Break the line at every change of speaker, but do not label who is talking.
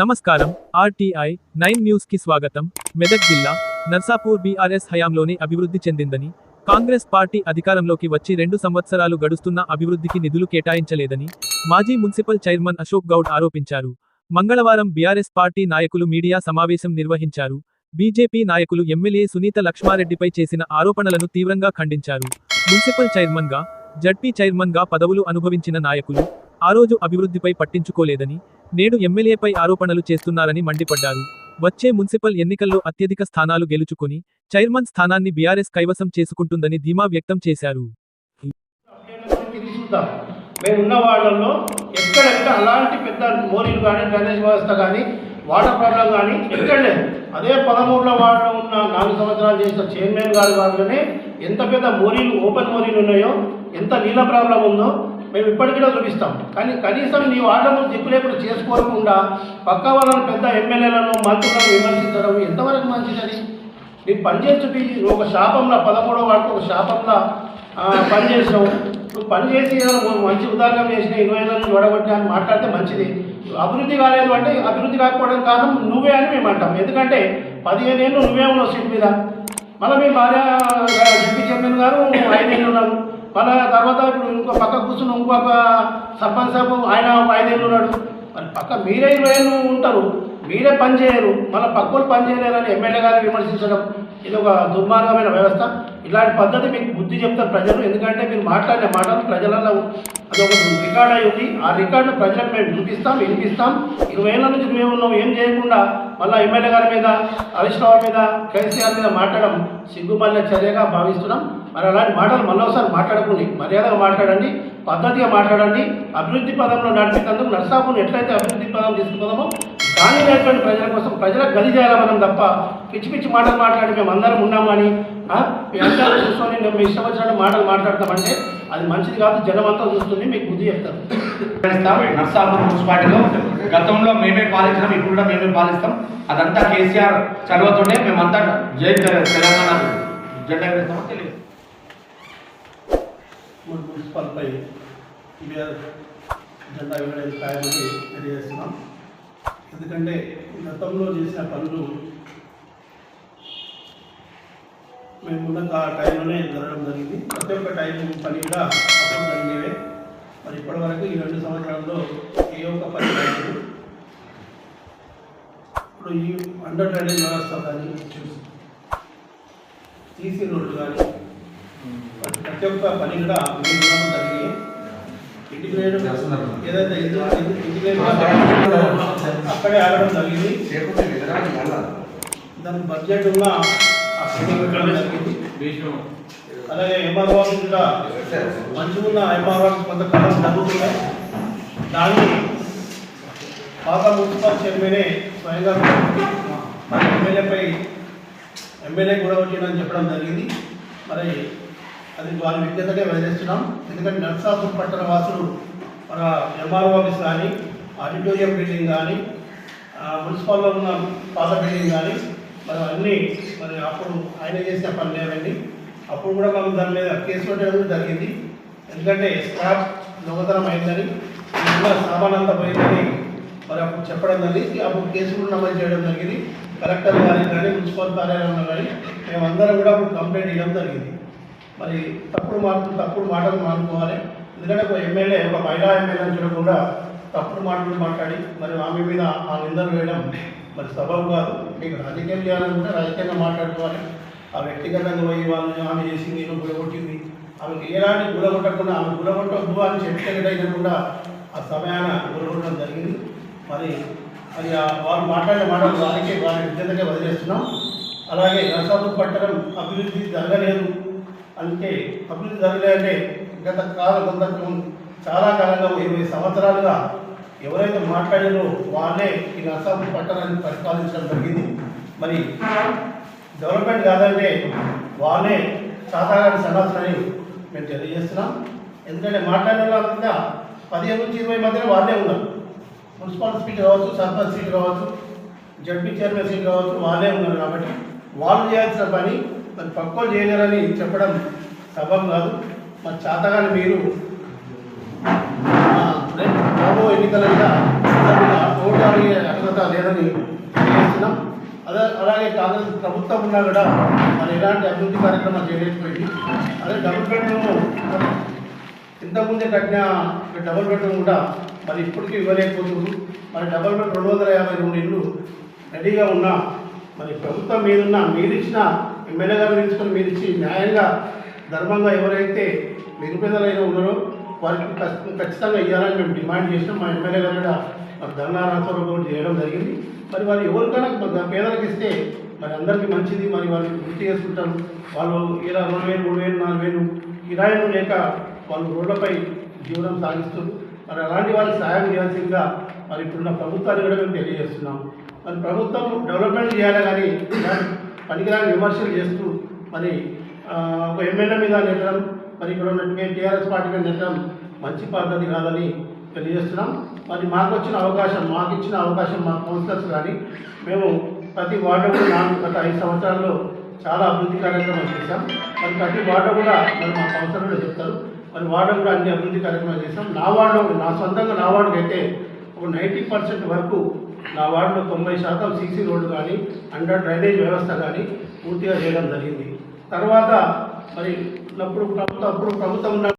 నమస్కారం RTI nine న్యూస్కి స్వాగతం. మెదక్ జిల్లా నర్సాపూర్ బీఆర్ఎస్ హయాంలోనే అభివృద్ధి చెందిందని కాంగ్రెస్ పార్టీ అధికారంలోకి వచ్చి రెండు సంవత్సరాలు గడుస్తున్న అభివృద్ధికి నిధులు కేటాయించలేదని మాజీ మున్సిపల్ చైర్మన్ అశోక్ గౌడ్ ఆరోపించారు. మంగళవారం బీఆర్ఎస్ పార్టీ నాయకులు మీడియా సమావేశం నిర్వహించారు. బీజేపీ నాయకులు ఎమ్మెల్యే సునీత లక్ష్మారెడ్డిపై చేసిన ఆరోపణలను తీవ్రంగా ఖండించారు. మున్సిపల్ చైర్మన్గా జడ్పీ చైర్మన్గా పదవులు అనుభవించిన నాయకులు ఆ రోజు అభివృద్ధిపై పట్టించుకోలేదని నేడు ఎమ్మెల్యేపై ఆరోపణలు చేస్తున్నారని మండిపడ్డారు. వచ్చే మున్సిపల్ ఎన్నికల్లో అత్యధిక స్థానాలు గెలుచుకుని చైర్మన్ స్థానాన్ని బీఆర్ఎస్ కైవసం చేసుకుంటుందని ధీమా వ్యక్తం చేశారు.
తిరిగి వాళ్ళల్లో ఎక్కడెక్కడ అలాంటి పెద్ద మోరీలు కానీ డ్రైనేజ్ వ్యవస్థ కానీ వాటర్ ప్రాబ్లం కానీ ఎక్కడ లేదు. అదే పదమూడులో వార్డులో ఉన్న నాలుగు సంవత్సరాలు చేసిన చైర్మన్ గారి వారిలోనే ఎంత పెద్ద మోరీలు ఓపెన్ మోరీలు ఉన్నాయో ఎంత నీళ్ళ ప్రాబ్లం ఉందో మేము ఇప్పటికీ చూపిస్తాం. కానీ కనీసం నీ వార్డులను దిక్కు లేకుండా చేసుకోకుండా పక్క వాళ్ళని పెద్ద ఎమ్మెల్యేలను మంత్రులను విమర్శించడం ఎంతవరకు మంచిదని నీ పనిచేసి నువ్వు ఒక శాపంలో పదమూడో వాడికి ఒక శాపంలో ఆ, పని నువ్వు పనిచేసి మంచి ఉదాహరణ చేసిన ఇరవై ఏళ్ళ నుంచి అని మాట్లాడితే మంచిది. అభివృద్ధి కాలేదు అంటే అభివృద్ధి కాకపోవడం కారణం నువ్వే అని మేము అంటాం. ఎందుకంటే పదిహేను ఏళ్ళు నువ్వే ఉన్నావు సీట్ మీద. మళ్ళీ మీ భార్య డిప్యూటీ చైర్మన్ గారు ఐదేళ్ళు ఉన్నారు. మళ్ళీ తర్వాత ఇప్పుడు ఇంకో పక్క కూర్చుని ఇంకొక సర్పంచ్ సాబు ఆయన ఐదేళ్ళు ఉన్నాడు. మరి పక్క మీరే ఇరవై ఉంటారు. మీరే పని చేయరు మళ్ళీ పక్కలు పని చేయలేరని ఎమ్మెల్యే గారిని విమర్శించడం ఇది ఒక దుర్మార్గమైన వ్యవస్థ. ఇలాంటి పద్ధతి మీకు బుద్ధి చెప్తారు ప్రజలు. ఎందుకంటే మీరు మాట్లాడిన మాటలు ప్రజలలో అది ఒక రికార్డ్ అయి ఉంది. ఆ రికార్డును ప్రజలకు మేము చూపిస్తాం వినిపిస్తాం. ఇరవై ఏళ్ళ నుంచి మేము ఉన్నాం. ఏం చేయకుండా మళ్ళీ ఎమ్మెల్యే గారి మీద హరీష్ రావు మీద కేసీఆర్ మీద మాట్లాడడం సిగ్గుమల్ల చర్యగా భావిస్తున్నాం. మరి అలాంటి మాటలు మళ్ళొకసారి మాట్లాడకండి మర్యాదగా మాట్లాడండి పద్ధతిగా మాట్లాడండి అభివృద్ధి పదంలో నడిపేందుకు నర్సాపురం ఎట్లయితే అభివృద్ధి పదం తీసుకుందామో దాని లేనటువంటి ప్రజల కోసం ప్రజలకు గది చేయాలి మనం తప్ప పిచ్చి పిచ్చి మాటలు మాట్లాడి మేము అందరం ఉన్నామని ఆ, మీ అందరూ చూసుకొని మేము ఇష్టం వచ్చినట్టు మాటలు మాట్లాడతామంటే అది మంచిది కాదు జనం అంతా చూస్తుంది మీకు బుద్ధి చెప్తారు.
నర్సాపూర్ మున్సిపాలిటీలో గతంలో మేమే పాలించినాం ఇప్పుడు కూడా మేమే పాలిస్తాం. అదంతా కేసీఆర్ చదవతోనే మేమంతా జై తెలంగాణ జెండా వేస్తామో తెలియదు.
మన మున్సిపల్పై టీఆర్ జెండా వేయడానికి ఖాయమని తెలియజేస్తున్నాం ఎందుకంటే గతంలో చేసిన పనులు మేము ఉన్న ఆ టైంలోనే జరగడం జరిగింది. ప్రతి ఒక్క టైం పని కూడా అప్పుడు జరిగేవే. మరి ఇప్పటివరకు ఈ రెండు సంవత్సరాల్లో ఏ ఒక్క పని లేదు. ఇప్పుడు ఈ అండర్ డ్రైనేజ్ వ్యవస్థ కానీ తీసే రోడ్లు కానీ ప్రతి ఒక్క పని కూడా మేము ఉండడం జరిగింది ఇంటిగ్రేటెడ్ ఏదైతే ఇంటి- ఇంటిగ్రేటెడ్ అక్కడే ఆగడం జరిగింది. దాని బడ్జెట్ జరిగింది అలాగే ఎంఆర్ఓ కూడా మంచిగా ఉన్న ఎంఆర్ఓ కొంతకాలం జరుగుతున్నాయి. దాన్ని పాత మున్సిపల్ చైర్మనే స్వయంగా ఎమ్మెల్యేపై ఎమ్మెల్యే కూడా వచ్చిందని చెప్పడం జరిగింది. మరి అది వారి విజ్ఞతగా వదిలేస్తున్నాం ఎందుకంటే నర్సాపూర్ పట్టణ వాసులు మన ఎంఆర్ఓ ఆఫీస్ కానీ ఆడిటోరియం బిల్డింగ్ కానీ మున్సిపాల్లో ఉన్న పాత బిల్డింగ్ కానీ మరి అన్నీ మరి అప్పుడు ఆయన చేసిన పనులు ఏమండి అప్పుడు కూడా మనం దాని మీద కేసు పెట్టడం జరిగింది. ఎందుకంటే స్క్రాప్ దొంగతనం అయిందని ఉన్న సామాన్ అంతా పోయిందని మరి అప్పుడు చెప్పడం జరిగింది. అప్పుడు కేసు కూడా నమోదు చేయడం జరిగింది. కలెక్టర్ గారికి కానీ మున్సిపల్ కార్యాలయంలో కానీ మేమందరం కూడా అప్పుడు కంప్లైంట్ ఇవ్వడం జరిగింది. మరి తప్పుడు మాటలు తప్పుడు మాటలు మానుకోవాలి. ఎందుకంటే ఒక ఎమ్మెల్యే ఒక మహిళా ఎమ్మెల్యే చూడకుండా తప్పుడు మాటలు మాట్లాడి మరి ఆమె మీద ఆ నిందలు వేయడం మరి సబబు కాదు. మీకు రాజకీయం చేయాలనుకుంటే రాజకీయంగా మాట్లాడుకోవాలి. ఆ వ్యక్తిగతంగా పోయి వాళ్ళు ఆమె చేసింది నేను గులగొట్టింది ఆమెకి ఎలాంటి గులగొట్టకుండా ఆమె గులగొట్టద్దు అని చెప్పేటైనా కూడా ఆ సమయాన గులగొట్టడం జరిగింది. మరి మరి వారు మాట్లాడే మాటలు వారికి వారి విద్యతగా వదిలేస్తున్నాం. అలాగే నరసాపు పట్టణం అభివృద్ధి జరగలేదు. అంటే అభివృద్ధి జరగలేదంటే గత కాల కొంత చాలా కాలంగా ఇరవై సంవత్సరాలుగా ఎవరైతే మాట్లాడారో వాళ్ళే ఈ నరసాపూర్ పట్టణాన్ని పరిపాలించడం జరిగింది. మరి డెవలప్మెంట్ కాదంటే వాళ్ళే సాధారణ సన్నాసులని మేము తెలియజేస్తున్నాం. ఎందుకంటే మాట్లాడిన వాళ్ళంతా పదిహేను నుంచి ఇరవై మధ్యలో వాళ్ళే ఉన్నారు. మున్సిపల్ సీట్ కావచ్చు సర్పంచ్ సీట్ కావచ్చు జడ్పీ చైర్మన్ సీట్ కావచ్చు వాళ్ళే ఉన్నారు కాబట్టి వాళ్ళు చేయాల్సిన పని మరి పక్కోలు చేయలేరని చెప్పడం సబం కాదు మరి చేతగాని మీరు రాబో ఎన్నికలలో ఓటు అడిగే అర్హత లేదని తెలియజేస్తున్నాం. అదే అలాగే కాంగ్రెస్ ప్రభుత్వం ఉన్నా కూడా మరి ఎలాంటి అభివృద్ధి కార్యక్రమాలు చేయలేకపోయింది. అదే డబుల్ బెడ్రూమ్ ఇంతకుముందే కట్టిన డబుల్ బెడ్రూమ్ కూడా మరి ఇప్పటికీ ఇవ్వలేకపోతుంది మరి డబుల్ బెడ్ రెండు వందల యాభై రెండు ఇళ్ళు రెడీగా ఉన్నా మరి ప్రభుత్వం మీదున్న మీరిచ్చిన ఎమ్మెల్యే గారు నిలుచుకొని మీరిచ్చి న్యాయంగా ధర్మంగా ఎవరైతే నిరుపేదలైన ఉన్నారో వారికి ఖచ్చితంగా ఇవ్వాలని మేము డిమాండ్ చేసినాం. మా ఎమ్మెల్యే గారు కూడా మరి ధర్నా కూడా చేయడం జరిగింది. మరి వారు ఎవరికైనా పేదలకు ఇస్తే మరి అందరికీ మంచిది. మరి వాళ్ళు గుర్తు చేసుకుంటారు. వాళ్ళు ఇలా రెండు వేలు మూడు వేలు నాలుగు వేలు కిరాయిలు లేక వాళ్ళు రోడ్లపై జీవనం సాగిస్తారు మరి అలాంటి వాళ్ళకి సహాయం చేయాల్సిందిగా మరి ఇప్పుడున్న ప్రభుత్వాన్ని కూడా మేము తెలియజేస్తున్నాం. మరి ప్రభుత్వం డెవలప్మెంట్ చేయాలి కానీ పనికిరాని విమర్శలు చేస్తూ మరి ఒక ఎమ్మెల్యే మీద నెట్టడం మరి ఇక్కడ ఉన్నటువంటి టీఆర్ఎస్ పార్టీ మీద నెట్టడం మంచి పద్ధతి కాదని తెలియజేస్తున్నాం. మరి మాకు వచ్చిన అవకాశం మాకు ఇచ్చిన అవకాశం మా కౌన్సిలర్స్ కానీ మేము ప్రతి వార్డు కూడా గత ఐదు సంవత్సరాల్లో చాలా అభివృద్ధి కార్యక్రమాలు చేశాం. మరి ప్రతి వార్డు కూడా మరి మా కౌన్సిలర్లు చెప్తారు. మరి వార్డు కూడా అన్ని అభివృద్ధి కార్యక్రమాలు చేశాం. నా వార్డు నా సొంతంగా నా వార్డుకి అయితే ఒక నైంటీ పర్సెంట్ వరకు నా వార్డులో తొంభై శాతం సీసీ రోడ్డు కానీ అండర్ డ్రైనేజ్ వ్యవస్థ కానీ పూర్తిగా చేయడం జరిగింది. తర్వాత మరి అప్పుడు ప్రభుత్వం అప్పుడు ప్రభుత్వం